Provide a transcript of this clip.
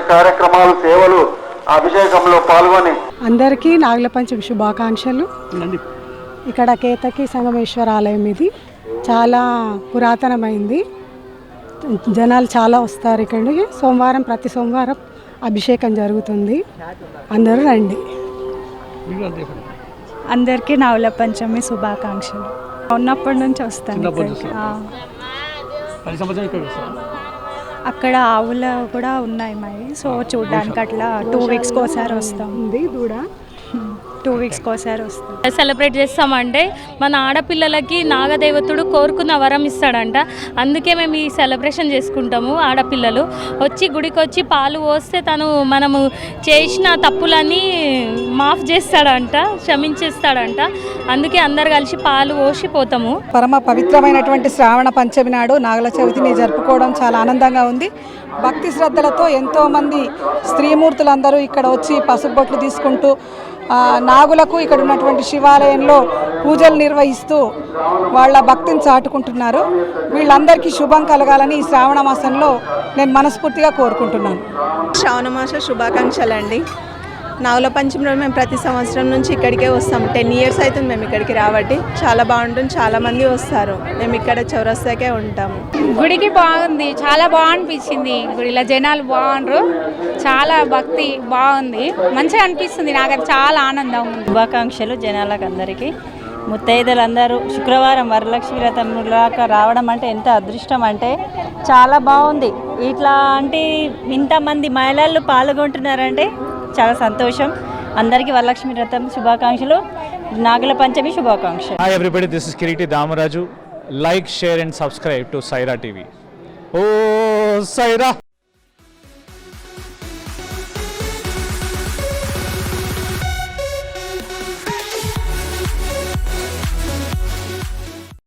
కార్యక్రమాలు సేవలు అభిషేకంలో పాల్గొని అందరికీ నాగుల పంచమి శుభాకాంక్షలు ఇక్కడ కేతకి సంగమేశ్వర ఆలయం ఇది. చాలా పురాతనమైంది. జనాలు చాలా వస్తారు ఇక్కడికి. సోమవారం ప్రతి సోమవారం అభిషేకం జరుగుతుంది. అందరూ రండి. అందరికీ నవల పంచమి శుభాకాంక్షలు. ఉన్నప్పటి నుంచి వస్తాను. అక్కడ ఆవులు కూడా ఉన్నాయి మరి. సో చూడడానికి అట్లా టూ వీక్స్కి ఒకసారి వస్తాం. ఉంది దూడ. టూ వీక్స్కి ఒకసారి వస్తాం సెలబ్రేట్ చేస్తామంటే మన ఆడపిల్లలకి నాగదేవతుడు కోరుకున్న వరం ఇస్తాడంట. అందుకే మేము ఈ సెలబ్రేషన్ చేసుకుంటాము ఆడపిల్లలు. వచ్చి గుడికి వచ్చి పాలు పోస్తే తను మనము చేసిన తప్పులన్నీ మాఫ్ చేస్తాడంట క్షమించేస్తాడంట. అందుకే అందరు కలిసి పాలు పోసి పోతాము. పరమ పవిత్రమైనటువంటి శ్రావణ పంచమి నాడు నాగల చవితిని జరుపుకోవడం చాలా ఆనందంగా ఉంది. భక్తి శ్రద్ధలతో ఎంతోమంది స్త్రీమూర్తులందరూ ఇక్కడ వచ్చి పసుపుబొట్లు తీసుకుంటూ నాగులకు ఇక్కడ ఉన్నటువంటి శివాలయంలో పూజలు నిర్వహిస్తూ వాళ్ళ భక్తిని చాటుకుంటున్నారు. వీళ్ళందరికీ శుభం కలగాలని ఈ శ్రావణ మాసంలో నేను మనస్ఫూర్తిగా కోరుకుంటున్నాను. శ్రావణమాస శుభాకాంక్షలు అండి నాగుల పంచమి రోజు మేము ప్రతి సంవత్సరం నుంచి ఇక్కడికే వస్తాం. టెన్ ఇయర్స్ అవుతుంది మేము ఇక్కడికి రాబట్టి. చాలా బాగుంటుంది. చాలా మంది వస్తారు. మేము ఇక్కడ చౌరస్తాకే ఉంటాము గుడికి బాగుంది. చాలా బాగా అనిపించింది గుడిలో జనాలు బాగుండ్రు. చాలా భక్తి బాగుంది. మంచిగా అనిపిస్తుంది. నాకు చాలా ఆనందం. శుభాకాంక్షలు జనాలకు అందరికీ ముత్తైదులందరూ శుక్రవారం వరలక్ష్మి వ్రతంలాగా రావడం అంటే ఎంత అదృష్టం అంటే చాలా బాగుంది. ఇట్లాంటి ఇంతమంది మహిళలు పాల్గొంటున్నారంటే చాలా సంతోషం. అందరికీ వరలక్ష్మి రథం శుభాకాంక్షలు. నాగల పంచమి శుభాకాంక్ష hi everybody this Damaraju like share and subscribe to Saira TV oh Sye Raa